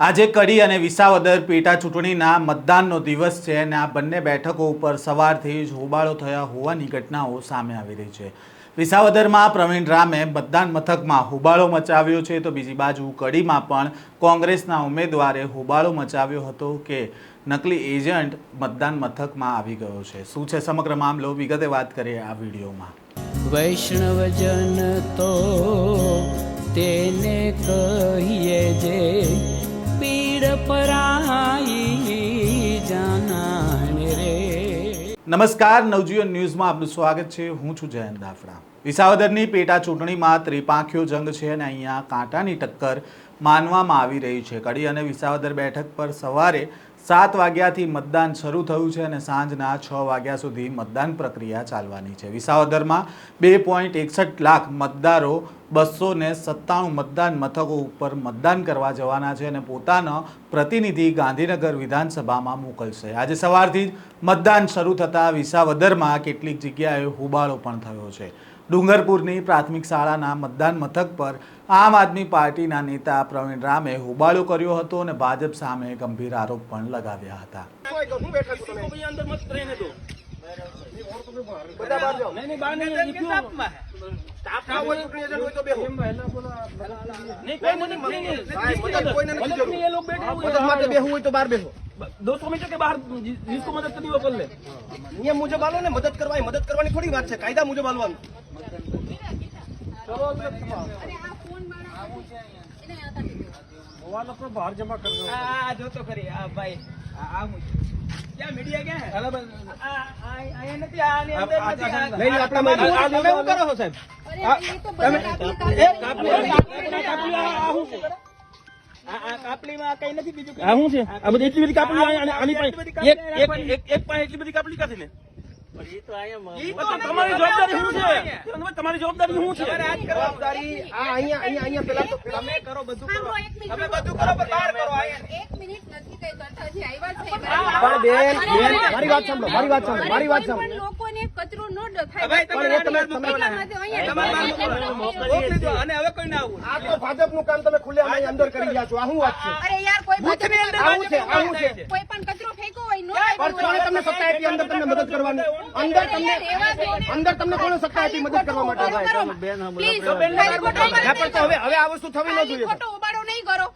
આજે કડી અને વિસાવદર પેટા ચૂંટણીના મતદાનનો દિવસ છે અને આ બંને બેઠકો ઉપર સવારથી જ હોબાળો થયા હોવાની ઘટનાઓ સામે આવી રહી છે. વિસાવદરમાં પ્રવીણ રામે મતદાન મથકમાં હોબાળો મચાવ્યો છે તો બીજી બાજુ કડીમાં પણ કોંગ્રેસના ઉમેદવારે હોબાળો મચાવ્યો હતો કે નકલી એજન્ટ મતદાન મથકમાં આવી ગયો છે. શું છે સમગ્ર મામલો? વિગતે વાત કરીએ આ વિડીયોમાં. વૈષ્ણવજન તો તેને કહીએ જે પીડ પરાઈ નમસ્કાર નવજીવન ન્યૂઝમાં આપનું સ્વાગત છે. હું છું જયંત દાફડા વિસાવદરની પેટા ચૂંટણીમાં ત્રિપાંખીઓ જંગ છે અને અહીંયા કાંટાની ટક્કર માનવામાં આવી રહી છે. કડી અને વિસાવદર બેઠક પર સવારે સાત વાગ્યાથી મતદાન શરૂ થયું છે અને સાંજના છ વાગ્યા સુધી મતદાન પ્રક્રિયા ચાલવાની છે. વિસાવદરમાં બે પોઈન્ટ એકસઠ લાખ મતદારો બસો ને સત્તાણું મતદાન મથકો ઉપર મતદાન કરવા જવાના છે અને પોતાનો પ્રતિનિધિ ગાંધીનગર વિધાનસભામાં મોકલશે. આજે સવારથી જ મતદાન શરૂ થતાં વિસાવદરમાં કેટલીક જગ્યાએ હોબાળો પણ થયો છે. ડુંગરપુરની પ્રાથમિક શાળાના મતદાન મથક પર આમ આદમી પાર્ટીના નેતા પ્રવીણ રામે હોબાળો કર્યો હતો અને ભાજપ સામે ગંભીર આરોપ પણ લગાવ્યા હતા. બેહું. બેસો દોસ્તો મિત્રો બહાર જીસકો મદદ કરી કર લે. નિયમ મુજબ આલો ને મદદ કરવા મદદ કરવાની થોડી વાત છે કાયદા મુજબ આલવાનું. મોબાઈલ બહાર જમા કરો આ જોતો ખરી. આ ભાઈ આ મુજબ ક્યાં મીડિયા ક્યાં હે? આ આ અહીંયા નથી આની અંદર નથી લઈ આપણા માં. આ- આ તમે શું કરો છો સાહેબ? એ કાપલી કાપલી આ આ શું છે? આ આ કાપલીમાં કઈ નથી બીજું આ શું છે? આ બધી એટલી બધી કાપલી આની આની પાસે એક એક એક એક પાસે એટલી બધી કાપલી કાથી ને તમારી જવાબદારી શું છે? તમારી જવાબદારી શું છે? જવાબદારી આ અહીંયા અહીંયા અહીંયા પેલા તો તમે કરો બધું કરો. તમે બધું કરો પણ બહાર કરો એક મિનિટ નથી કઈ કરતા જે આવ્યા છે પણ બેન બેન મારી વાત સાંભળો મારી વાત સાંભળો મારી વાત સાંભળો. લોકોને કચરો ન થાય. તમે તમે- મોકલી દો અને હવે કોઈ ના આવું આ તો ભાજપનું કામ તમે ખુલ્લે અહીંયા અંદર કરી રહ્યા છો. આ શું વાત છે? અરે યાર કોઈ બૂથની અંદર આવું છે આવું છે. કોઈ પણ કચરો ફેંકો હોય નો પણ કોણે તમને સત્તા આપી અંદર તમને મદદ કરવાની. અંદર તમને અંદર તમને કોણે સત્તા આપી મદદ કરવા માટે? બેન પણ તો હવે હવે આ વસ્તુ થવી ન જોઈએ.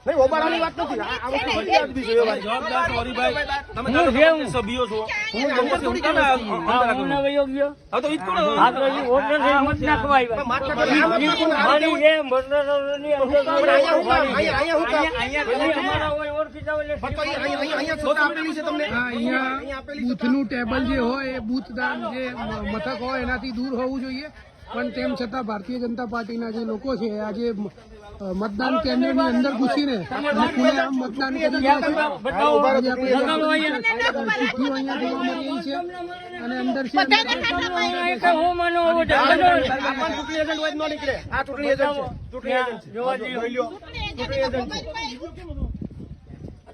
નહીં ઓબાળાની વાત નથી. આ વસ્તુ વસ્તુ ફરિયાદ બી જોઈએ ભાઈ જવાબદાર સોરી ભાઈ. તમે તારા ગામના સભ્યો છો. હું અંદર થોડી કેમ વયો ગયો હા તો ઈ જ કરો. પણ માથા પર આમ જ નાખો ને, આમ કેવું? અંદર અહીંયા હું? અહીંયા આયા હું કામ? પણ તો અહીં- અહીં- અહીં- અહીંયા સત્તા આપેલી છે તમને. અહીંયા આપેલી સત્તા બૂથનું ટેબલ જે હોય એ બૂથ દાન જે મથક હોય એનાથી દૂર હોવું જોઈએ. પણ તેમ છતાં ભારતીય જનતા પાર્ટીના જે લોકો છે આજે મતદાન કેન્દ્રની અંદર ઘૂસીને રહે ખુલ્લેઆમ મતદાન કરી છે. અને અંદર છે આ ચૂંટણી એજન્ટ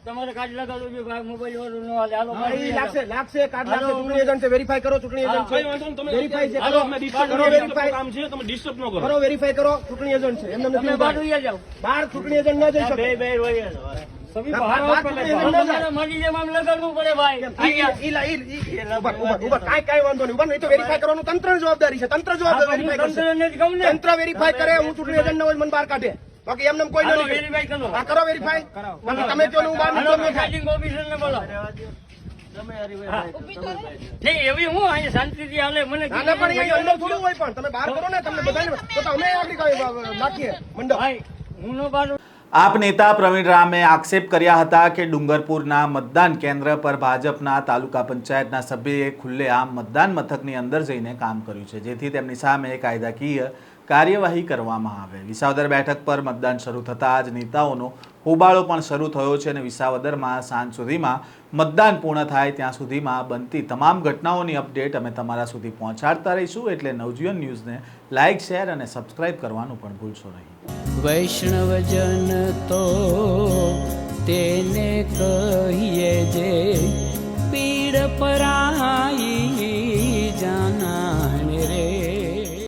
જ કાર્ડ નીકળે આ ભાઈ મોબાઈલ વાળો નો હાલે. હાલો જોઈ લ્યો. ચૂંટણી એજન્ટ છે હા, ઈ લાગશે લાગશે કાર્ડ લાગશે ચૂંટણી એજન્ટ છે વેરીફાઈ કરો ચૂંટણી એજન્ટ. કઈ છે તમે વેરીફાઈ છે કરો. અમે ડિસ્ટર્બ કરો વેરીફાઈ કામ છે તમે ડિસ્ટર્બ ન કરો. કરો વેરીફાઈ કરો ચૂંટણી એજન્ટ છે. એમને નથી બહાર જઈ શકે બહાર- ચૂંટણી એજન્ટ ન જઈ શકે. બે બે તંત્રની જવાબદારી છે. તંત્ર જવાબદારી તંત્ર વેરીફાઈ કરે હું ચૂંટણી એજન્ટ ન હોય મને બહાર કાઢે. બાકી એમને કોઈ ન. હા કરો વેરીફાઈ બાકી તમે કહો ને હું બહાર નીકળું નહીં થાય. ના, ના, પણ એ અંદર થોડું હોય પણ. તમે બહાર કરો ને તમને બધાને તો તો આગળ નાખીએ. મંડપ. આપ નેતા પ્રવીણ રામે આક્ષેપ કર્યા હતા કે ડુંગરપુરના મતદાન કેન્દ્ર પર ભાજપના તાલુકા પંચાયતના સભ્યએ ખુલ્લેઆમ મતદાન મથકની અંદર જઈને કામ કર્યું છે. જેથી તેમની સામે કાયદાકીય કાર્યવાહી કરવામાં આવે. વિસાવદર બેઠક પર મતદાન શરૂ થતાં જ નેતાઓનો હોબાળો પણ શરૂ થયો છે અને વિસાવદરમાં સાંજ સુધીમાં મતદાન પૂર્ણ થાય ત્યાં સુધીમાં બનતી તમામ ઘટનાઓની અપડેટ અમે તમારા સુધી પહોંચાડતા રહીશું એટલે નવજીવન ન્યૂઝને લાઇક શેર અને સબસ્ક્રાઇબ કરવાનું પણ ભૂલશો નહીં. વૈષ્ણવજન તો તેને કહીએ જે પીડ પરાઈ